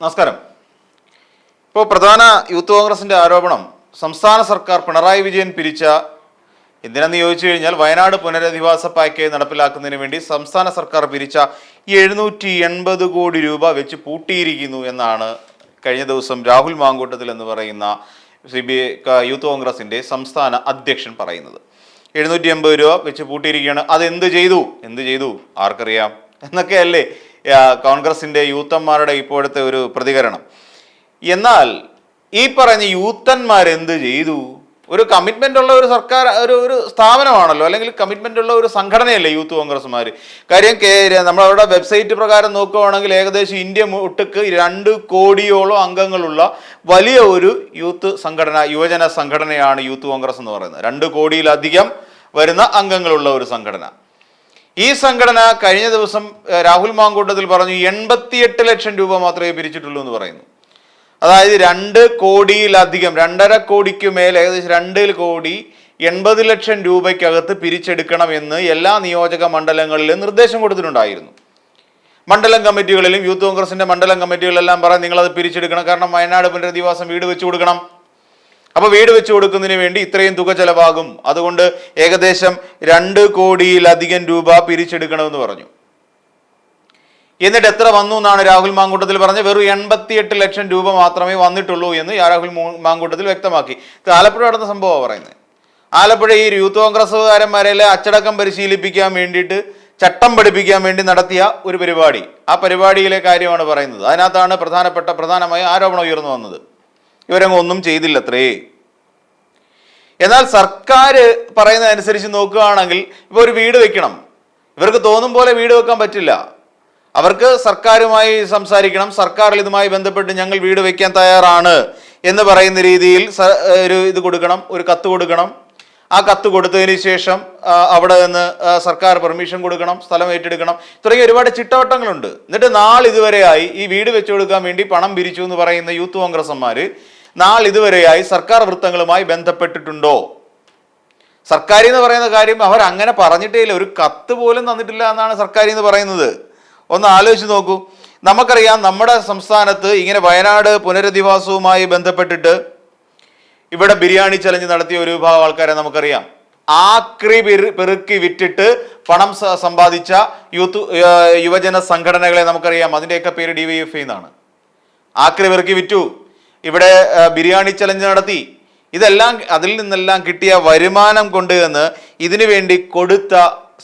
നമസ്കാരം. ഇപ്പോൾ പ്രധാന യൂത്ത് കോൺഗ്രസിന്റെ ആരോപണം സംസ്ഥാന സർക്കാർ പിണറായി വിജയൻ പിരിച്ച എന്തിനെന്ന് ചോദിച്ചു കഴിഞ്ഞാൽ വയനാട് പുനരധിവാസ പാക്കേജ് നടപ്പിലാക്കുന്നതിന് വേണ്ടി സംസ്ഥാന സർക്കാർ പിരിച്ച എഴുന്നൂറ്റി എൺപത് കോടി രൂപ വെച്ച് പൂട്ടിയിരിക്കുന്നു എന്നാണ് കഴിഞ്ഞ ദിവസം രാഹുൽ മാങ്കൂട്ടത്തിൽ എന്ന് പറയുന്ന സി ബി യൂത്ത് കോൺഗ്രസിന്റെ സംസ്ഥാന അധ്യക്ഷൻ പറയുന്നത്. എഴുന്നൂറ്റി എൺപത് രൂപ വെച്ച് പൂട്ടിയിരിക്കുകയാണ്. അത് എന്ത് ചെയ്തു? എന്ത് ചെയ്തു? ആർക്കറിയാം. എന്നൊക്കെയല്ലേ ആ, കോൺഗ്രസിന്റെ യൂത്തന്മാരുടെ ഇപ്പോഴത്തെ ഒരു പ്രതികരണം. എന്നാൽ ഈ പറയുന്ന യൂത്തന്മാർ എന്ത് ചെയ്തു? ഒരു കമ്മിറ്റ്മെന്റ് ഉള്ള ഒരു സർക്കാർ ഒരു ഒരു സ്ഥാപനമാണല്ലോ. അല്ലെങ്കിൽ കമ്മിറ്റ്മെന്റ് ഉള്ള ഒരു സംഘടനയല്ലേ യൂത്ത് കോൺഗ്രസ്മാർ കാര്യം കേ- നമ്മളവിടെ വെബ്സൈറ്റ് പ്രകാരം നോക്കുകയാണെങ്കിൽ ഏകദേശം ഇന്ത്യ ഒട്ടുക്ക് രണ്ട് കോടിയോളം അംഗങ്ങളുള്ള വലിയ ഒരു യൂത്ത് സംഘടന യുവജന സംഘടനയാണ് യൂത്ത് കോൺഗ്രസ് എന്ന് പറയുന്നത്. രണ്ട് കോടിയിലധികം വരുന്ന അംഗങ്ങളുള്ള ഒരു സംഘടന. ഈ സംഘടന കഴിഞ്ഞ ദിവസം രാഹുൽ മാങ്കൂട്ടത്തിൽ പറഞ്ഞു എൺപത്തിയെട്ട് ലക്ഷം രൂപ മാത്രമേ പിരിച്ചിട്ടുള്ളൂ എന്ന് പറയുന്നു. അതായത് രണ്ട് കോടിയിലധികം രണ്ടര കോടിക്ക് മേൽ ഏകദേശം രണ്ട് കോടി എൺപത് ലക്ഷം രൂപയ്ക്കകത്ത് പിരിച്ചെടുക്കണം എന്ന് എല്ലാ നിയോജക മണ്ഡലങ്ങളിലും നിർദ്ദേശം കൊടുത്തിട്ടുണ്ടായിരുന്നു. മണ്ഡലം കമ്മിറ്റികളിലും യൂത്ത് കോൺഗ്രസിന്റെ മണ്ഡലം കമ്മിറ്റികളിലെല്ലാം പറയാൻ നിങ്ങളത് പിരിച്ചെടുക്കണം. കാരണം വയനാട് പുനരധിവാസം വീട് വെച്ചു കൊടുക്കണം. അപ്പൊ വീട് വെച്ചു കൊടുക്കുന്നതിന് വേണ്ടി ഇത്രയും തുക ചെലവാകും. അതുകൊണ്ട് ഏകദേശം രണ്ട് കോടിയിലധികം രൂപ പിരിച്ചെടുക്കണമെന്ന് പറഞ്ഞു. എന്നിട്ട് എത്ര വന്നു എന്നാണ് രാഹുൽ മാങ്കൂട്ടത്തിൽ പറഞ്ഞത്? വെറും എൺപത്തിയെട്ട് ലക്ഷം രൂപ മാത്രമേ വന്നിട്ടുള്ളൂ എന്ന് രാഹുൽ മാങ്കൂട്ടത്തിൽ വ്യക്തമാക്കി. ഇത് ആലപ്പുഴ നടന്ന സംഭവമാണ് പറയുന്നത്. ആലപ്പുഴ ഈ യൂത്ത് കോൺഗ്രസ്സുകാരന്മാരെല്ലാം അച്ചടക്കം പരിശീലിപ്പിക്കാൻ വേണ്ടിയിട്ട് ചട്ടം പഠിപ്പിക്കാൻ വേണ്ടി നടത്തിയ ഒരു പരിപാടി. ആ പരിപാടിയിലെ കാര്യമാണ് പറയുന്നത്. അതിനകത്താണ് പ്രധാനപ്പെട്ട പ്രധാനമായ ആരോപണം ഉയർന്നു വന്നത്. ഇവരങ്ങ് ഒന്നും ചെയ്തില്ലത്രേ. എന്നാൽ സർക്കാർ പറയുന്നതനുസരിച്ച് നോക്കുകയാണെങ്കിൽ ഇപ്പോൾ ഒരു വീട് വെക്കണം. ഇവർക്ക് തോന്നും പോലെ വീട് വെക്കാൻ പറ്റില്ല. അവർക്ക് സർക്കാരുമായി സംസാരിക്കണം. സർക്കാരിൽ ഇതുമായി ബന്ധപ്പെട്ട് ഞങ്ങൾ വീട് വെക്കാൻ തയ്യാറാണ് എന്ന് പറയുന്ന രീതിയിൽ ഒരു ഇത് കൊടുക്കണം. ഒരു കത്ത് കൊടുക്കണം. ആ കത്ത് കൊടുത്തതിന് ശേഷം അവിടെ നിന്ന് സർക്കാർ പെർമിഷൻ കൊടുക്കണം. സ്ഥലം ഏറ്റെടുക്കണം. തുടങ്ങിയ ഒരുപാട് ചിട്ടവട്ടങ്ങളുണ്ട്. എന്നിട്ട് നാളിതുവരെയായി ഈ വീട് വെച്ചു കൊടുക്കാൻ വേണ്ടി പണം പിരിച്ചു എന്ന് പറയുന്ന യൂത്ത് കോൺഗ്രസന്മാർ നാളിതുവരെയായി സർക്കാർ വൃത്തങ്ങളുമായി ബന്ധപ്പെട്ടിട്ടുണ്ടോ? സർക്കാർ എന്ന് പറയുന്ന കാര്യം അവർ അങ്ങനെ പറഞ്ഞിട്ടേ ഒരു കത്ത് പോലും തന്നിട്ടില്ല എന്നാണ് സർക്കാർ എന്ന് പറയുന്നത്. ഒന്ന് ആലോചിച്ച് നോക്കൂ. നമുക്കറിയാം നമ്മുടെ സംസ്ഥാനത്ത് ഇങ്ങനെ വയനാട് പുനരധിവാസവുമായി ബന്ധപ്പെട്ടിട്ട് ഇവിടെ ബിരിയാണി ചലഞ്ച് നടത്തിയ ഒരു വിഭാഗം ആൾക്കാരെ നമുക്കറിയാം. ആക്രി പെറുക്കി വിറ്റിട്ട് പണം സമ്പാദിച്ച യൂത്ത് യുവജന സംഘടനകളെ നമുക്കറിയാം. അതിന്റെയൊക്കെ പേര് ഡി വൈ എഫ് എന്നാണ്. ആക്രി പെറുക്കി വിറ്റു. ഇവിടെ ബിരിയാണി ചലഞ്ച് നടത്തി. ഇതെല്ലാം അതിൽ നിന്നെല്ലാം കിട്ടിയ വരുമാനം കൊണ്ട് എന്ന് ഇതിനു വേണ്ടി കൊടുത്ത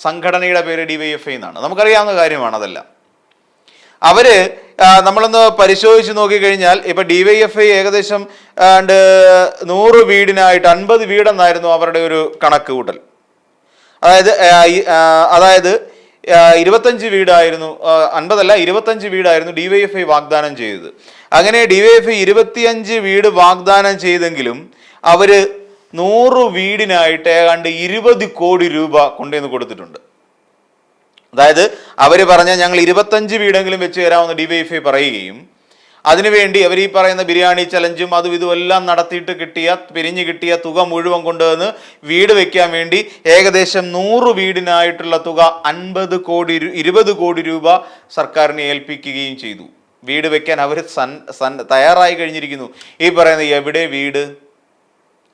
സംഘടനയുടെ പേര് ഡി വൈ എഫ് ഐ എന്നാണ്. നമുക്കറിയാവുന്ന കാര്യമാണ് അതെല്ലാം. അവർ നമ്മളൊന്ന് പരിശോധിച്ച് നോക്കിക്കഴിഞ്ഞാൽ ഇപ്പൊ ഡി വൈ എഫ് ഐ ഏകദേശം നൂറ് വീടിനായിട്ട് അൻപത് വീടെന്നായിരുന്നു അവരുടെ ഒരു കണക്ക് കൂട്ടൽ. അതായത് അതായത് ഇരുപത്തഞ്ച് വീടായിരുന്നു അൻപതല്ല ഇരുപത്തഞ്ച് വീടായിരുന്നു ഡി വൈ എഫ് ഐ വാഗ്ദാനം ചെയ്തത്. അങ്ങനെ ഡി വൈ എഫ് ഇരുപത്തിയഞ്ച് വീട് വാഗ്ദാനം ചെയ്തെങ്കിലും അവർ നൂറ് വീടിനായിട്ട് ഏതാണ്ട് ഇരുപത് കോടി രൂപ കൊണ്ടുവന്ന് കൊടുത്തിട്ടുണ്ട്. അതായത് അവർ പറഞ്ഞ ഞങ്ങൾ ഇരുപത്തഞ്ച് വീടെങ്കിലും വെച്ച് തരാമെന്ന് ഡിവൈഎഫ്ഐ പറയുകയും അതിനുവേണ്ടി അവർ ഈ പറയുന്ന ബിരിയാണി ചലഞ്ചും അതും ഇതും എല്ലാം നടത്തിയിട്ട് കിട്ടിയ പിരിഞ്ഞു കിട്ടിയ തുക മുഴുവൻ കൊണ്ടുവന്ന് വീട് വെക്കാൻ വേണ്ടി ഏകദേശം നൂറ് വീടിനായിട്ടുള്ള തുക അൻപത് കോടി ഇരുപത് കോടി രൂപ സർക്കാരിനെ ഏൽപ്പിക്കുകയും ചെയ്തു. വീട് വെക്കാൻ അവർ സൺ സൺ തയ്യാറായി കഴിഞ്ഞിരിക്കുന്നു. ഈ പറയുന്നത് എവിടെ വീട്?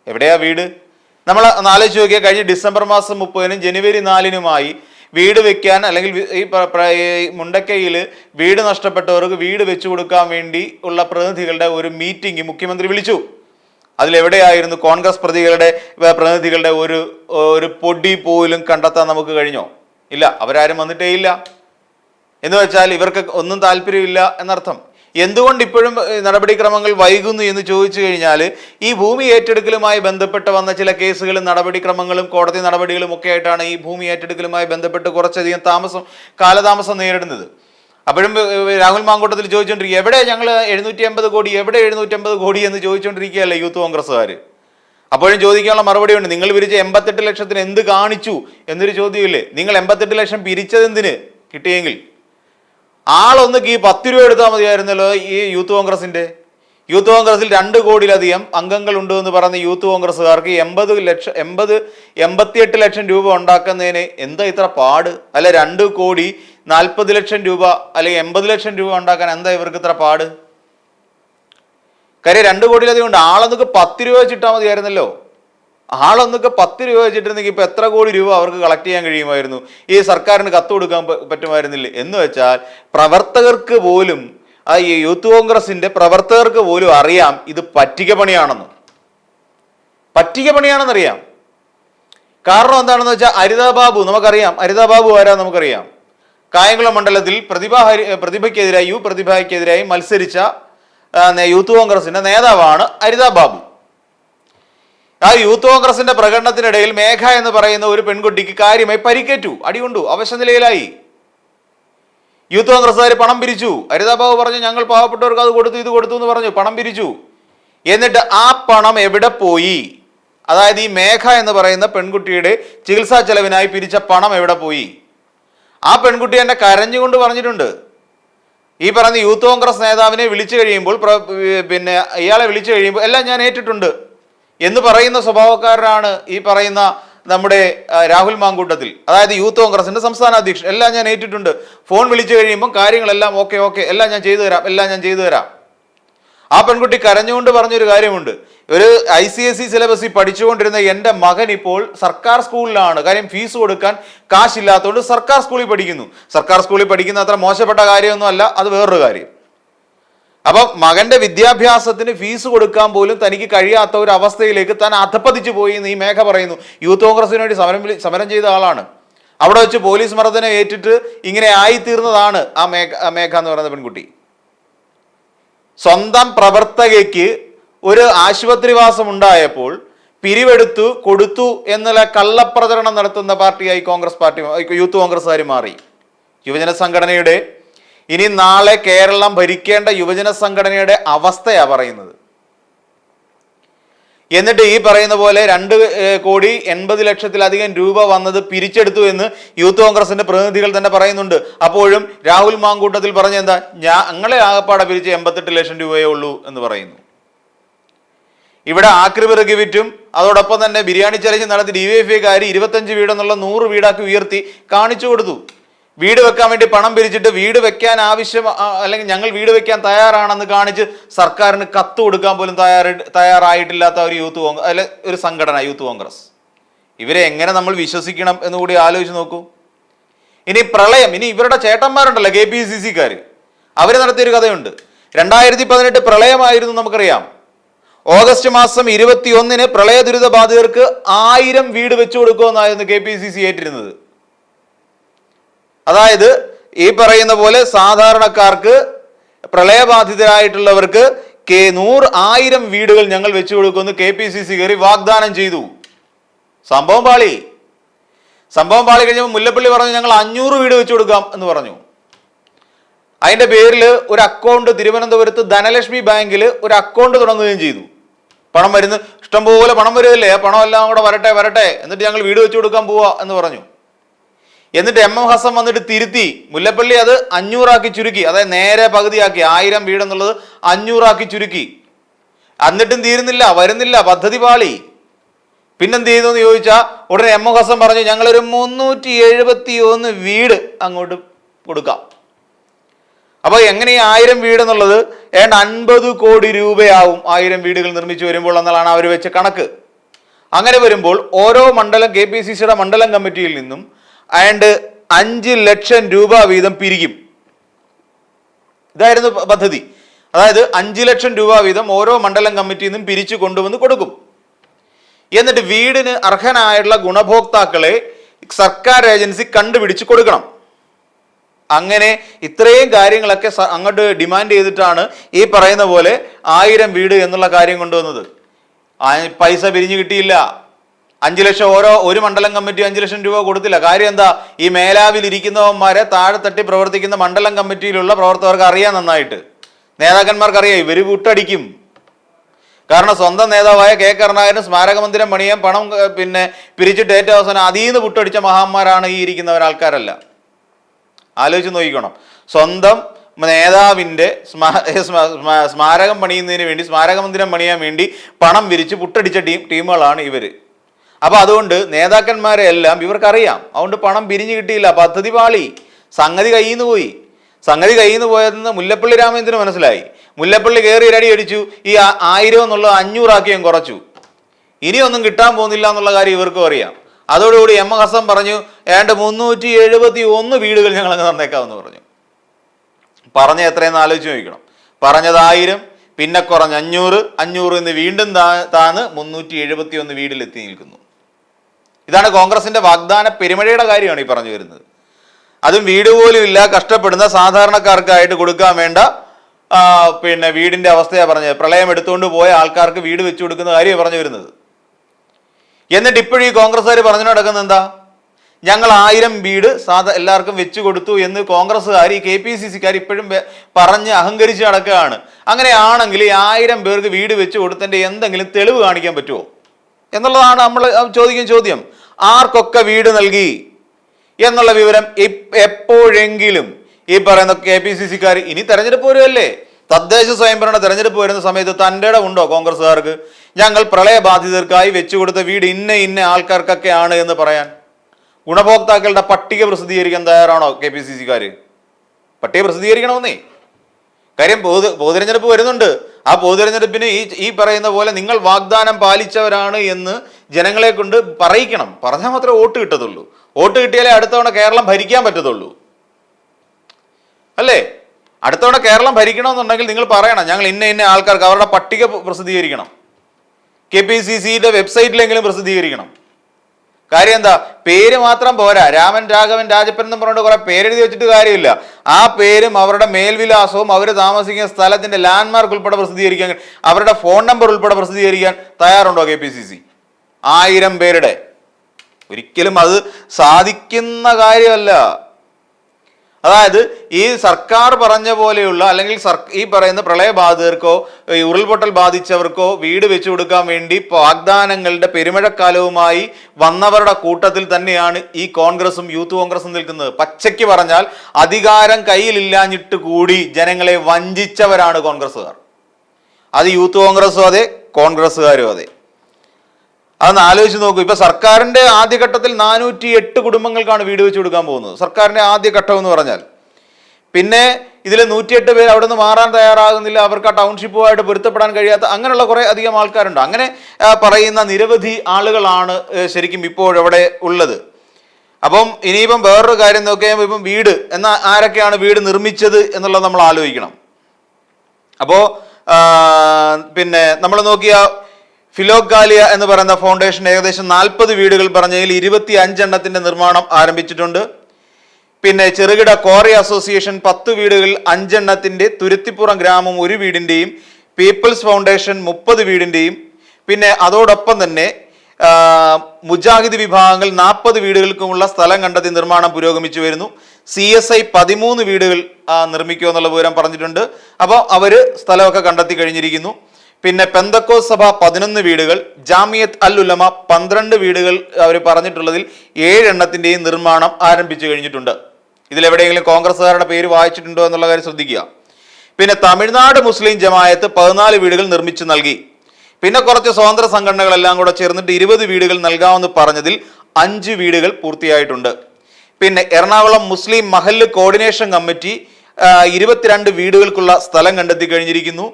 എവിടെയാ വീട്? നമ്മൾ ആലോചിച്ച് നോക്കിയാൽ കഴിഞ്ഞ ഡിസംബർ മാസം മുപ്പതിനും ജനുവരി നാലിനുമായി വീട് വെക്കാൻ അല്ലെങ്കിൽ ഈ മുണ്ടക്കയിൽ വീട് നഷ്ടപ്പെട്ടവർക്ക് വീട് വെച്ചു കൊടുക്കാൻ വേണ്ടി ഉള്ള പ്രതിനിധികളുടെ ഒരു മീറ്റിംഗ് മുഖ്യമന്ത്രി വിളിച്ചു. അതിലെവിടെയായിരുന്നു കോൺഗ്രസ് പ്രതികളുടെ പ്രതിനിധികളുടെ ഒരു ഒരു പൊടി പോലും കണ്ടെത്താൻ നമുക്ക് കഴിഞ്ഞോ? ഇല്ല. അവരാരും വന്നിട്ടേ ഇല്ല. എന്ന് വെച്ചാൽ ഇവർക്ക് ഒന്നും താല്പര്യമില്ല എന്നർത്ഥം. എന്തുകൊണ്ട് ഇപ്പോഴും നടപടിക്രമങ്ങൾ വൈകുന്നു എന്ന് ചോദിച്ചു കഴിഞ്ഞാൽ ഈ ഭൂമി ഏറ്റെടുക്കലുമായി ബന്ധപ്പെട്ട് വന്ന ചില കേസുകളും നടപടിക്രമങ്ങളും കോടതി നടപടികളും ഒക്കെ ആയിട്ടാണ് ഈ ഭൂമി ഏറ്റെടുക്കലുമായി ബന്ധപ്പെട്ട് കുറച്ചധികം താമസം കാലതാമസം നേരിടുന്നത്. അപ്പോഴും രാഹുൽ മാങ്കൂട്ടത്തിൽ ചോദിച്ചുകൊണ്ടിരിക്കുക എവിടെ ഞങ്ങൾ എഴുന്നൂറ്റി അമ്പത് കോടി എവിടെ എഴുന്നൂറ്റി അമ്പത് കോടി? എന്ന് ചോദിച്ചുകൊണ്ടിരിക്കുകയല്ലേ യൂത്ത് കോൺഗ്രസ്സുകാർ അപ്പോഴും ചോദിക്കാനുള്ള മറുപടി ഉണ്ട്. നിങ്ങൾ പിരിച്ച എൺപത്തെട്ട് ലക്ഷത്തിന് എന്ത് കാണിച്ചു? എന്നൊരു ചോദ്യമില്ലേ? നിങ്ങൾ എൺപത്തെട്ട് ലക്ഷം പിരിച്ചതെന്തിന് കിട്ടിയെങ്കിൽ? ആളൊന്ന് ഈ പത്ത് രൂപ എടുത്താൽ മതിയായിരുന്നല്ലോ ഈ യൂത്ത് കോൺഗ്രസിന്റെ? യൂത്ത് കോൺഗ്രസിൽ രണ്ട് കോടിയിലധികം അംഗങ്ങളുണ്ട് എന്ന് പറയുന്ന യൂത്ത് കോൺഗ്രസ്സുകാർക്ക് എൺപത് ലക്ഷം എൺപത് എൺപത്തിയെട്ട് ലക്ഷം രൂപ ഉണ്ടാക്കുന്നതിന് എന്താ ഇത്ര പാട്? അല്ല രണ്ട് കോടി നാൽപ്പത് ലക്ഷം രൂപ അല്ലെങ്കിൽ എൺപത് ലക്ഷം രൂപ ഉണ്ടാക്കാൻ എന്താ ഇവർക്ക് ഇത്ര പാട്? കാര്യം രണ്ട് കോടിയിലധികം ഉണ്ട്. ആളൊന്നിക്ക് പത്ത് രൂപ വെച്ചിട്ടാൽ മതിയായിരുന്നല്ലോ. ആളൊന്നൊക്കെ പത്ത് രൂപ വെച്ചിട്ടുണ്ടെങ്കിൽ ഇപ്പൊ എത്ര കോടി രൂപ അവർക്ക് കളക്ട് ചെയ്യാൻ കഴിയുമായിരുന്നു? ഈ സർക്കാരിന് കത്ത് കൊടുക്കാൻ പറ്റുമായിരുന്നില്ല? എന്ന് വെച്ചാൽ പ്രവർത്തകർക്ക് പോലും ആ ഈ യൂത്ത് കോൺഗ്രസിന്റെ പ്രവർത്തകർക്ക് പോലും അറിയാം ഇത് പറ്റിക പണിയാണെന്ന്. പറ്റിക പണിയാണെന്നറിയാം. കാരണം എന്താണെന്ന് വെച്ചാൽ അരിതാ ബാബു നമുക്കറിയാം. അരിതാ ബാബു ആരാ നമുക്കറിയാം. കായംകുളം മണ്ഡലത്തിൽ പ്രതിഭ ഹരി പ്രതിഭയ്ക്കെതിരായി യു പ്രതിഭയ്ക്കെതിരായി മത്സരിച്ച യൂത്ത് കോൺഗ്രസിന്റെ നേതാവാണ് അരിതാ ബാബു. ആ യൂത്ത് കോൺഗ്രസിന്റെ പ്രകടനത്തിനിടയിൽ മേഘ എന്ന് പറയുന്ന ഒരു പെൺകുട്ടിക്ക് കാര്യമായി പരിക്കേറ്റു. അടികൊണ്ടു അവശനിലയിലായി യൂത്ത് കോൺഗ്രസ്സുകാർ പണം പിരിച്ചു. ഹരിതാബാബു പറഞ്ഞു ഞങ്ങൾ പാവപ്പെട്ടവർക്ക് അത് കൊടുത്തു ഇത് കൊടുത്തു എന്ന് പറഞ്ഞു. പണം പിരിച്ചു. എന്നിട്ട് ആ പണം എവിടെ പോയി? അതായത് ഈ മേഘ എന്ന് പറയുന്ന പെൺകുട്ടിയുടെ ചികിത്സാ ചെലവിനായി പിരിച്ച പണം എവിടെ പോയി? ആ പെൺകുട്ടി എന്നെ കരഞ്ഞുകൊണ്ട് പറഞ്ഞിട്ടുണ്ട്. ഈ പറയുന്ന യൂത്ത് കോൺഗ്രസ് നേതാവിനെ വിളിച്ചു കഴിയുമ്പോൾ പിന്നെ ഇയാളെ വിളിച്ചു കഴിയുമ്പോൾ എല്ലാം ഞാൻ ഏറ്റിട്ടുണ്ട്. എന്ന് പറയുന്ന സ്വഭാവക്കാരനാണ് ഈ പറയുന്ന നമ്മുടെ രാഹുൽ മാങ്കൂട്ടത്തിൽ. അതായത് യൂത്ത് കോൺഗ്രസിന്റെ സംസ്ഥാന അധ്യക്ഷൻ. എല്ലാം ഞാൻ ഏറ്റിട്ടുണ്ട്. ഫോൺ വിളിച്ചു കഴിയുമ്പോൾ കാര്യങ്ങളെല്ലാം ഓക്കെ ഓക്കെ. എല്ലാം ഞാൻ ചെയ്തു തരാം എല്ലാം ഞാൻ ചെയ്തു തരാം. ആ പെൺകുട്ടി കരഞ്ഞുകൊണ്ട് പറഞ്ഞൊരു കാര്യമുണ്ട്. ഒരു ഐ സി എസ് സി സിലബസിൽ പഠിച്ചുകൊണ്ടിരുന്ന എന്റെ മകൻ ഇപ്പോൾ സർക്കാർ സ്കൂളിലാണ്. കാര്യം ഫീസ് കൊടുക്കാൻ കാശില്ലാത്തതുകൊണ്ട് സർക്കാർ സ്കൂളിൽ പഠിക്കുന്നു. സർക്കാർ സ്കൂളിൽ പഠിക്കുന്ന അത്ര മോശപ്പെട്ട കാര്യമൊന്നും അല്ല അത് വേറൊരു കാര്യം. അപ്പൊ മകന്റെ വിദ്യാഭ്യാസത്തിന് ഫീസ് കൊടുക്കാൻ പോലും തനിക്ക് കഴിയാത്ത ഒരു അവസ്ഥയിലേക്ക് താൻ അധപ്പതിച്ചു പോയി എന്ന് ഈ മേഘ പറയുന്നു. യൂത്ത് കോൺഗ്രസിന് വേണ്ടി സമരം സമരം ചെയ്ത ആളാണ്. അവിടെ വെച്ച് പോലീസ് മർദ്ദനം ഏറ്റിട്ട് ഇങ്ങനെ ആയിത്തീർന്നതാണ് ആ മേഘ മേഘ എന്ന് പറയുന്ന പെൺകുട്ടി. സ്വന്തം പ്രവർത്തകയ്ക്ക് ഒരു ആശുപത്രിവാസം ഉണ്ടായപ്പോൾ പിരിവെടുത്തു കൊടുത്തു എന്നുള്ള കള്ളപ്രചരണം നടത്തുന്ന പാർട്ടിയായി കോൺഗ്രസ് പാർട്ടി യൂത്ത് കോൺഗ്രസ്സുകാർ മാറി. യുവജന സംഘടനയുടെ ഇനി നാളെ കേരളം ഭരിക്കേണ്ട യുവജന സംഘടനയുടെ അവസ്ഥയാ പറയുന്നത്. എന്നിട്ട് ഈ പറയുന്ന പോലെ രണ്ട് കോടി എൺപത് ലക്ഷത്തിലധികം രൂപ വന്നത് പിരിച്ചെടുത്തു എന്ന് യൂത്ത് കോൺഗ്രസിന്റെ പ്രതിനിധികൾ തന്നെ പറയുന്നുണ്ട്. അപ്പോഴും രാഹുൽ മാങ്കൂട്ടത്തിൽ പറഞ്ഞ എന്താ ഞങ്ങളെ ആകപ്പാടെ പിരിച്ച് എൺപത്തെട്ട് ലക്ഷം രൂപയേ ഉള്ളൂ എന്ന് പറയുന്നു. ഇവിടെ ആക്രിപിറകി വിറ്റും അതോടൊപ്പം തന്നെ ബിരിയാണി ചലഞ്ച് നടത്തി ഡി വൈ എഫ് ഐക്കാർ ഇരുപത്തഞ്ച് വീടെന്നുള്ള നൂറ് വീടാക്കി ഉയർത്തി കാണിച്ചു കൊടുത്തു. വീട് വെക്കാൻ വേണ്ടി പണം പിരിച്ചിട്ട് വീട് വെക്കാൻ ആവശ്യം അല്ലെങ്കിൽ ഞങ്ങൾ വീട് വെക്കാൻ തയ്യാറാണെന്ന് കാണിച്ച് സർക്കാരിന് കത്ത് കൊടുക്കാൻ പോലും തയ്യാറി തയ്യാറായിട്ടില്ലാത്ത ഒരു യൂത്ത് കോൺഗ്രസ് അല്ലെ ഒരു സംഘടന യൂത്ത് കോൺഗ്രസ്. ഇവരെ എങ്ങനെ നമ്മൾ വിശ്വസിക്കണം എന്ന് കൂടി ആലോചിച്ച് നോക്കൂ. ഇനി പ്രളയം ഇനി ഇവരുടെ ചേട്ടന്മാരുണ്ടല്ലോ കെ പി സി സിക്കാർ അവർ നടത്തിയൊരു കഥയുണ്ട്. രണ്ടായിരത്തി പതിനെട്ട് പ്രളയമായിരുന്നു നമുക്കറിയാം. ഓഗസ്റ്റ് മാസം ഇരുപത്തി ഒന്നിന് പ്രളയ ദുരിത ബാധിതർക്ക് ആയിരം വീട് വെച്ചു കൊടുക്കുമെന്നായിരുന്നു കെ പി സി സി ഏറ്റിരുന്നത് അതായത് ഈ പറയുന്ന പോലെ സാധാരണക്കാർക്ക് പ്രളയബാധിതരായിട്ടുള്ളവർക്ക് കെ നൂറ് ആയിരം വീടുകൾ ഞങ്ങൾ വെച്ചു കൊടുക്കുമെന്ന് കെ പി സി സി കയറി വാഗ്ദാനം ചെയ്തു. സംഭവം പാളി. സംഭവം പാളി കഴിഞ്ഞപ്പോൾ മുല്ലപ്പള്ളി പറഞ്ഞു ഞങ്ങൾ അഞ്ഞൂറ് വീട് വെച്ചു കൊടുക്കാം എന്ന് പറഞ്ഞു. അതിന്റെ പേരിൽ ഒരു അക്കൗണ്ട് തിരുവനന്തപുരത്ത് ധനലക്ഷ്മി ബാങ്കിൽ ഒരു അക്കൗണ്ട് തുടങ്ങുകയും ചെയ്തു. പണം വരുന്ന ഇഷ്ടംപോലെ പണം വരുമല്ലേ ആ പണം എല്ലാം കൂടെ വരട്ടെ വരട്ടെ. എന്നിട്ട് ഞങ്ങൾ വീട് വെച്ചു കൊടുക്കാൻ പോവാ എന്ന് പറഞ്ഞു. എന്നിട്ട് എം എം ഹസൻ വന്നിട്ട് തിരുത്തി. മുല്ലപ്പള്ളി അത് അഞ്ഞൂറാക്കി ചുരുക്കി. അതായത് നേരെ പകുതിയാക്കി. ആയിരം വീടെന്നുള്ളത് അഞ്ഞൂറാക്കി ചുരുക്കി. എന്നിട്ടും തീരുന്നില്ല വരുന്നില്ല പദ്ധതി പാളി. പിന്നെന്ത് ചെയ്തു എന്ന് ചോദിച്ചാൽ ഉടനെ എം എം ഹസൻ പറഞ്ഞു ഞങ്ങളൊരു മുന്നൂറ്റി എഴുപത്തി ഒന്ന് വീട് അങ്ങോട്ട് കൊടുക്കാം. അപ്പോൾ എങ്ങനെ ഈ ആയിരം വീട് എന്നുള്ളത് ഏതാണ്ട് അൻപത് കോടി രൂപയാവും ആയിരം വീടുകൾ നിർമ്മിച്ചു വരുമ്പോൾ എന്നുള്ളതാണ് അവർ വെച്ച കണക്ക്. അങ്ങനെ വരുമ്പോൾ ഓരോ മണ്ഡലം കെ പി സി സിയുടെ മണ്ഡലം കമ്മിറ്റിയിൽ നിന്നും അയാണ്ട് അഞ്ച് ലക്ഷം രൂപ വീതം പിരിക്കും ഇതായിരുന്നു പദ്ധതി. അതായത് അഞ്ച് ലക്ഷം രൂപ വീതം ഓരോ മണ്ഡലം കമ്മിറ്റിയിൽ നിന്നും പിരിച്ചു കൊണ്ടുവന്ന് കൊടുക്കും. എന്നിട്ട് വീടിന് അർഹനായുള്ള ഗുണഭോക്താക്കളെ സർക്കാർ ഏജൻസി കണ്ടുപിടിച്ച് കൊടുക്കണം. അങ്ങനെ ഇത്രയും കാര്യങ്ങളൊക്കെ അങ്ങോട്ട് ഡിമാൻഡ് ചെയ്തിട്ടാണ് ഈ പറയുന്ന പോലെ ആയിരം വീട് എന്നുള്ള കാര്യം കൊണ്ടുവന്നത്. പൈസ പിരിഞ്ഞു കിട്ടിയില്ല. അഞ്ചു ലക്ഷം ഓരോ ഒരു മണ്ഡലം കമ്മിറ്റി അഞ്ചു ലക്ഷം രൂപ കൊടുത്തില്ല. കാര്യം എന്താ? ഈ മേലാവിൽ ഇരിക്കുന്നവന്മാരെ താഴെ തട്ടി പ്രവർത്തിക്കുന്ന മണ്ഡലം കമ്മിറ്റിയിലുള്ള പ്രവർത്തകർക്ക് അറിയാം നന്നായിട്ട്. നേതാക്കന്മാർക്ക് അറിയാം ഇവർ വിട്ടടിക്കും. കാരണം സ്വന്തം നേതാവായ കെ കരുണാകരൻ സ്മാരക മന്ദിരം പണിയാൻ പണം പിന്നെ പിരിച്ചിട്ട് ഏറ്റവും അവസാനം അതീന്ന് വിട്ടടിച്ച മഹാന്മാരാണ് ഈ ഇരിക്കുന്നവർ ആൾക്കാരല്ല ആലോചിച്ച് നോക്കിക്കണം. സ്വന്തം നേതാവിന്റെ സ്മാ സ്മാ- സ്മാ- സ്മാരകം പണിയുന്നതിന് വേണ്ടി സ്മാരകമന്ദിരം പണിയാൻ വേണ്ടി പണം വിരിച്ച് പുട്ടടിച്ച ടീം ടീമുകളാണ് ഇവർ. അപ്പൊ അതുകൊണ്ട് നേതാക്കന്മാരെ എല്ലാം ഇവർക്കറിയാം. അതുകൊണ്ട് പണം പിരിഞ്ഞു കിട്ടിയില്ല. പദ്ധതി പാളി. സംഗതി കയ്യിൽ നിന്ന് പോയി. സംഗതി കയ്യിൽ നിന്ന് പോയതെന്ന് മുല്ലപ്പള്ളി രാമചന്ദ്രന് മനസ്സിലായി. മുല്ലപ്പള്ളി കയറി ഒരടി അടിച്ചു. ഈ ആയിരം എന്നുള്ളത് അഞ്ഞൂറാക്കിയും കുറച്ചു. ഇനിയൊന്നും കിട്ടാൻ പോകുന്നില്ല എന്നുള്ള കാര്യം ഇവർക്കും അറിയാം. അതോടുകൂടി എം ഹസൻ പറഞ്ഞു ഏതാണ്ട് മുന്നൂറ്റി എഴുപത്തി ഒന്ന് വീടുകൾ ഞങ്ങൾ അങ്ങ് തന്നേക്കാമെന്ന് പറഞ്ഞു. പറഞ്ഞ എത്രയെന്ന് ആലോചിച്ച് നോക്കണം. പറഞ്ഞത് ആയിരം പിന്നെ കുറഞ്ഞ അഞ്ഞൂറ് അഞ്ഞൂറ് എന്ന് വീണ്ടും താ താന്ന് മുന്നൂറ്റി എഴുപത്തി ഒന്ന് വീടിലെത്തി നിൽക്കുന്നു. ഇതാണ് കോൺഗ്രസിന്റെ വാഗ്ദാന പെരുമഴയുടെ കാര്യമാണ് ഈ പറഞ്ഞു വരുന്നത്. അതും വീട് പോലും ഇല്ല കഷ്ടപ്പെടുന്ന സാധാരണക്കാർക്കായിട്ട് കൊടുക്കാൻ വേണ്ട പിന്നെ വീടിന്റെ അവസ്ഥയാണ് പറഞ്ഞത്. പ്രളയം എടുത്തുകൊണ്ട് പോയ ആൾക്കാർക്ക് വീട് വെച്ചു കൊടുക്കുന്ന കാര്യമാണ് പറഞ്ഞു വരുന്നത്. എന്നിട്ട് ഇപ്പോഴും ഈ കോൺഗ്രസ്സുകാർ പറഞ്ഞു നടക്കുന്നത് എന്താ? ഞങ്ങൾ ആയിരം വീട് സാധാ എല്ലാവർക്കും വെച്ചു കൊടുത്തു എന്ന് കോൺഗ്രസ്സുകാർ കെ പി സി സിക്കാർ ഇപ്പോഴും പറഞ്ഞ് അഹങ്കരിച്ച് നടക്കുകയാണ്. അങ്ങനെയാണെങ്കിൽ ഈ ആയിരം പേർക്ക് വീട് വെച്ചു കൊടുത്തതിന്റെ എന്തെങ്കിലും തെളിവ് കാണിക്കാൻ പറ്റുമോ എന്നുള്ളതാണ് നമ്മൾ ചോദിക്കുന്ന ചോദ്യം. ആർക്കൊക്കെ വീട് നൽകി എന്നുള്ള വിവരം എപ്പോഴെങ്കിലും ഈ പറയുന്ന കെ പി സി സിക്കാർ ഇനി തെരഞ്ഞെടുപ്പ് വരുമല്ലേ തദ്ദേശ സ്വയംഭരണ തെരഞ്ഞെടുപ്പ് വരുന്ന സമയത്ത് തന്റെ ഉണ്ടോ കോൺഗ്രസ്സുകാർക്ക്? ഞങ്ങൾ പ്രളയബാധിതർക്കായി വെച്ചു കൊടുത്ത വീട് ഇന്ന ഇന്ന ആൾക്കാർക്കൊക്കെയാണ് എന്ന് പറയാൻ. ഗുണഭോക്താക്കളുടെ പട്ടിക പ്രസിദ്ധീകരിക്കാൻ തയ്യാറാണോ കെ പി സി സിക്കാർ? പട്ടിക പ്രസിദ്ധീകരിക്കണമെന്നേ. കാര്യം പൊതു പൊതുതെരഞ്ഞെടുപ്പ് വരുന്നുണ്ട്. ആ പൊതുതെരഞ്ഞെടുപ്പിന് ഈ ഈ പറയുന്ന പോലെ നിങ്ങൾ വാഗ്ദാനം പാലിച്ചവരാണ് എന്ന് ജനങ്ങളെ കൊണ്ട് പറയിക്കണം. പറഞ്ഞാൽ മാത്രമേ വോട്ട് കിട്ടത്തുള്ളൂ. വോട്ട് കിട്ടിയാലേ അടുത്തവണ കേരളം ഭരിക്കാൻ പറ്റത്തുള്ളൂ. അല്ലേ? അടുത്തവണ കേരളം ഭരിക്കണമെന്നുണ്ടെങ്കിൽ നിങ്ങൾ പറയണം. ഞങ്ങൾ ഇന്ന ഇന്ന ആൾക്കാർക്ക് അവരുടെ പട്ടിക പ്രസിദ്ധീകരിക്കണം. കെ പി സി സിയുടെ വെബ്സൈറ്റിലെങ്കിലും പ്രസിദ്ധീകരിക്കണം. കാര്യം എന്താ? പേര് മാത്രം പോരാ. രാമൻ രാഘവൻ രാജപ്പൻ എന്ന് പറഞ്ഞുകൊണ്ട് കുറെ പേരെഴുതി വെച്ചിട്ട് കാര്യമില്ല. ആ പേരും അവരുടെ മേൽവിലാസവും അവർ താമസിക്കുന്ന സ്ഥലത്തിന്റെ ലാൻഡ്മാർക്ക് ഉൾപ്പെടെ പ്രസിദ്ധീകരിക്കാൻ അവരുടെ ഫോൺ നമ്പർ ഉൾപ്പെടെ പ്രസിദ്ധീകരിക്കാൻ തയ്യാറുണ്ടോ കെ പി സി സി? ആയിരം പേരുടെ. ഒരിക്കലും അത് സാധിക്കുന്ന കാര്യമല്ല. അതായത് ഈ സർക്കാർ പറഞ്ഞ പോലെയുള്ള അല്ലെങ്കിൽ ഈ പറയുന്ന പ്രളയബാധിതർക്കോ ഈ ഉരുൾപൊട്ടൽ ബാധിച്ചവർക്കോ വീട് വെച്ചു കൊടുക്കാൻ വേണ്ടി വാഗ്ദാനങ്ങളുടെ പെരുമഴക്കാലവുമായി വന്നവരുടെ കൂട്ടത്തിൽ തന്നെയാണ് ഈ കോൺഗ്രസും യൂത്ത് കോൺഗ്രസും നിൽക്കുന്നത്. പച്ചയ്ക്ക് പറഞ്ഞാൽ അധികാരം കയ്യിലില്ലാഞ്ഞിട്ട് കൂടി ജനങ്ങളെ വഞ്ചിച്ചവരാണ് കോൺഗ്രസ്സുകാർ. അത് യൂത്ത് കോൺഗ്രസും അതെ കോൺഗ്രസ്സുകാരും അതെ. അതൊന്ന് ആലോചിച്ച് നോക്കൂ. ഇപ്പൊ സർക്കാരിന്റെ ആദ്യഘട്ടത്തിൽ നാനൂറ്റി എട്ട് കുടുംബങ്ങൾക്കാണ് വീട് വെച്ച് കൊടുക്കാൻ പോകുന്നത്. സർക്കാരിന്റെ ആദ്യ ഘട്ടം എന്ന് പറഞ്ഞാൽ. പിന്നെ ഇതിൽ നൂറ്റിയെട്ട് പേര് അവിടെ നിന്ന് മാറാൻ തയ്യാറാകുന്നില്ല. അവർക്ക് ആ ടൗൺഷിപ്പുമായിട്ട് പൊരുത്തപ്പെടാൻ കഴിയാത്ത അങ്ങനെയുള്ള കുറെ അധികം ആൾക്കാരുണ്ട്. അങ്ങനെ പറയുന്ന നിരവധി ആളുകളാണ് ശരിക്കും ഇപ്പോൾ ഇപ്പോഴവിടെ ഉള്ളത്. അപ്പം ഇനിയിപ്പം വേറൊരു കാര്യം നോക്കിയാൽ ഇപ്പം വീട് എന്ന ആരൊക്കെയാണ് വീട് നിർമ്മിച്ചത് എന്നുള്ളത് നമ്മൾ ആലോചിക്കണം. അപ്പോ പിന്നെ നമ്മൾ നോക്കിയ ഫിലോഗാലിയ എന്ന് പറയുന്ന ഫൗണ്ടേഷൻ ഏകദേശം നാൽപ്പത് വീടുകൾ പറഞ്ഞതിൽ ഇരുപത്തി അഞ്ചെണ്ണത്തിന്റെ നിർമ്മാണം ആരംഭിച്ചിട്ടുണ്ട്. പിന്നെ ചെറുകിട കോറി അസോസിയേഷൻ പത്ത് വീടുകളിൽ അഞ്ചെണ്ണത്തിന്റെ തുരുത്തിപ്പുറം ഗ്രാമം ഒരു വീടിന്റെയും പീപ്പിൾസ് ഫൗണ്ടേഷൻ മുപ്പത് വീടിന്റെയും പിന്നെ അതോടൊപ്പം തന്നെ മുജാഹിദ് വിഭാഗങ്ങൾ നാൽപ്പത് വീടുകൾക്കുമുള്ള സ്ഥലം കണ്ടെത്തി നിർമ്മാണം പുരോഗമിച്ചു വരുന്നു. സി എസ് ഐ പതിമൂന്ന് വീടുകൾ നിർമ്മിക്കുമെന്നുള്ള വിവരം പറഞ്ഞിട്ടുണ്ട്. അപ്പോൾ അവർ സ്ഥലമൊക്കെ കണ്ടെത്തി കഴിഞ്ഞിരിക്കുന്നു. പിന്നെ പെന്തക്കോ സഭ പതിനൊന്ന് വീടുകൾ ജാമിയത്ത് അൽ ഉലമ പന്ത്രണ്ട് വീടുകൾ അവർ പറഞ്ഞിട്ടുള്ളതിൽ ഏഴെണ്ണത്തിന്റെയും നിർമ്മാണം ആരംഭിച്ചു കഴിഞ്ഞിട്ടുണ്ട്. ഇതിലെവിടെയെങ്കിലും കോൺഗ്രസ്സുകാരുടെ പേര് വായിച്ചിട്ടുണ്ടോ എന്നുള്ള കാര്യം ശ്രദ്ധിക്കുക. പിന്നെ തമിഴ്നാട് മുസ്ലിം ജമായത്ത് പതിനാല് വീടുകൾ നിർമ്മിച്ചു നൽകി. പിന്നെ കുറച്ച് സ്വതന്ത്ര സംഘടനകളെല്ലാം കൂടെ ചേർന്നിട്ട് ഇരുപത് വീടുകൾ നൽകാമെന്ന് പറഞ്ഞതിൽ അഞ്ച് വീടുകൾ പൂർത്തിയായിട്ടുണ്ട്. പിന്നെ എറണാകുളം മുസ്ലിം മഹല്ല് കോർഡിനേഷൻ കമ്മിറ്റി ഇരുപത്തിരണ്ട് വീടുകൾക്കുള്ള സ്ഥലം കണ്ടെത്തി കഴിഞ്ഞിരിക്കുന്നു.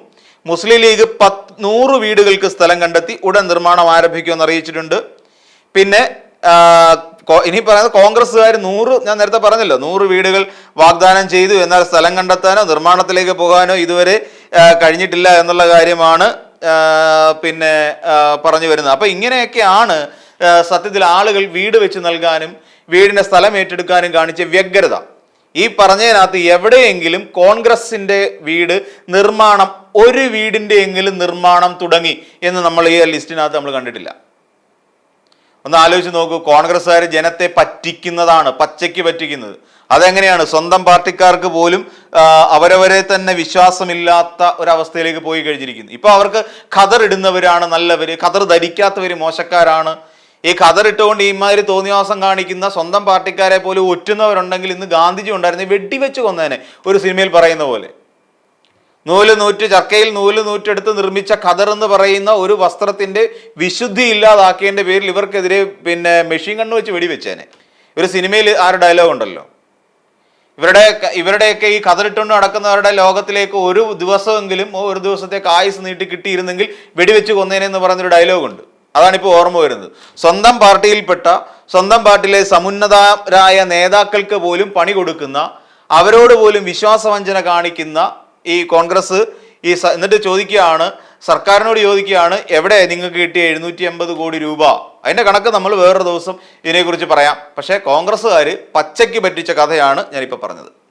മുസ്ലിം ലീഗ് പത്ത് നൂറ് വീടുകൾക്ക് സ്ഥലം കണ്ടെത്തി ഉടൻ നിർമ്മാണം ആരംഭിക്കുമെന്ന് അറിയിച്ചിട്ടുണ്ട്. പിന്നെ ഇനി പറയുന്നത് കോൺഗ്രസ്സുകാർ നൂറ് ഞാൻ നേരത്തെ പറഞ്ഞല്ലോ നൂറ് വീടുകൾ വാഗ്ദാനം ചെയ്തു എന്നാൽ സ്ഥലം കണ്ടെത്താനോ നിർമ്മാണത്തിലേക്ക് പോകാനോ ഇതുവരെ കഴിഞ്ഞിട്ടില്ല എന്നുള്ള കാര്യമാണ് പിന്നെ പറഞ്ഞു വരുന്നത്. അപ്പൊ ഇങ്ങനെയൊക്കെയാണ് സത്യത്തിൽ ആളുകൾ വീട് വെച്ച് നൽകാനും വീടിന്റെ സ്ഥലം ഏറ്റെടുക്കാനും കാണിച്ച വ്യഗ്രത. ഈ പറഞ്ഞതിനകത്ത് എവിടെയെങ്കിലും കോൺഗ്രസിന്റെ വീട് നിർമ്മാണം ഒരു വീടിന്റെ എങ്കിലും നിർമ്മാണം തുടങ്ങി എന്ന് നമ്മൾ ഈ ലിസ്റ്റിനകത്ത് നമ്മൾ കണ്ടിട്ടില്ല. ഒന്ന് ആലോചിച്ച് നോക്കൂ കോൺഗ്രസ്സുകാർ ജനത്തെ പറ്റിക്കുന്നതാണ് പച്ചയ്ക്ക് പറ്റിക്കുന്നത്. അതെങ്ങനെയാണ്? സ്വന്തം പാർട്ടിക്കാർക്ക് പോലും അവരവരെ തന്നെ വിശ്വാസമില്ലാത്ത ഒരവസ്ഥയിലേക്ക് പോയി കഴിഞ്ഞിരിക്കുന്നു. ഇപ്പൊ അവർക്ക് ഖദർ ഇടുന്നവരാണ് നല്ലവര് ഖദർ ധരിക്കാത്തവര് മോശക്കാരാണ്. ഈ ഖദർ ഇട്ടുകൊണ്ട് ഇമാതിരി തോന്നിവാസം കാണിക്കുന്ന സ്വന്തം പാർട്ടിക്കാരെ പോലും ഒറ്റുന്നവരുണ്ടെങ്കിൽ ഇന്ന് ഗാന്ധിജി ഉണ്ടായിരുന്നു വെടിവെച്ച് കൊന്നേനെ ഒരു സിനിമയിൽ പറയുന്ന പോലെ. നൂൽ നൂറ്റ് ചർക്കയിൽ നൂൽ നൂറ്റെടുത്ത് നിർമ്മിച്ച ഖദർ എന്ന് പറയുന്ന ഒരു വസ്ത്രത്തിന്റെ വിശുദ്ധി ഇല്ലാതാക്കിയതിന്റെ പേരിൽ ഇവർക്കെതിരെ പിന്നെ മെഷീൻ കണ്ണു വെച്ച് വെടിവെച്ചേനെ. ഒരു സിനിമയിൽ ആ ഒരു ഡയലോഗ് ഉണ്ടല്ലോ. ഇവരുടെ ഇവരുടെയൊക്കെ ഈ കതറിട്ടുകൊണ്ട് നടക്കുന്നവരുടെ ലോകത്തിലേക്ക് ഒരു ദിവസമെങ്കിലും ഒരു ദിവസത്തേക്ക് ആയുസ് നീട്ടി കിട്ടിയിരുന്നെങ്കിൽ വെടിവെച്ച് കൊന്നേനെന്ന് പറയുന്നൊരു ഡയലോഗുണ്ട് അതാണ് അതാണിപ്പോൾ ഓർമ്മ വരുന്നത്. സ്വന്തം പാർട്ടിയിൽപ്പെട്ട സ്വന്തം പാർട്ടിയിലെ സമുന്നതരായ നേതാക്കൾക്ക് പോലും പണി കൊടുക്കുന്ന അവരോട് പോലും വിശ്വാസവഞ്ചന കാണിക്കുന്ന ഈ കോൺഗ്രസ് ഈ എന്നിട്ട് ചോദിക്കുകയാണ് സർക്കാരിനോട് ചോദിക്കുകയാണ് എവിടെ നിങ്ങൾക്ക് കിട്ടിയ എഴുന്നൂറ്റി എൺപത് കോടി രൂപ? അതിന്റെ കണക്ക് നമ്മൾ വേറൊരു ദിവസം ഇതിനെക്കുറിച്ച് പറയാം. പക്ഷേ കോൺഗ്രസ്സുകാർ പച്ചയ്ക്ക് പറ്റിച്ച കഥയാണ് ഞാനിപ്പോൾ പറഞ്ഞത്.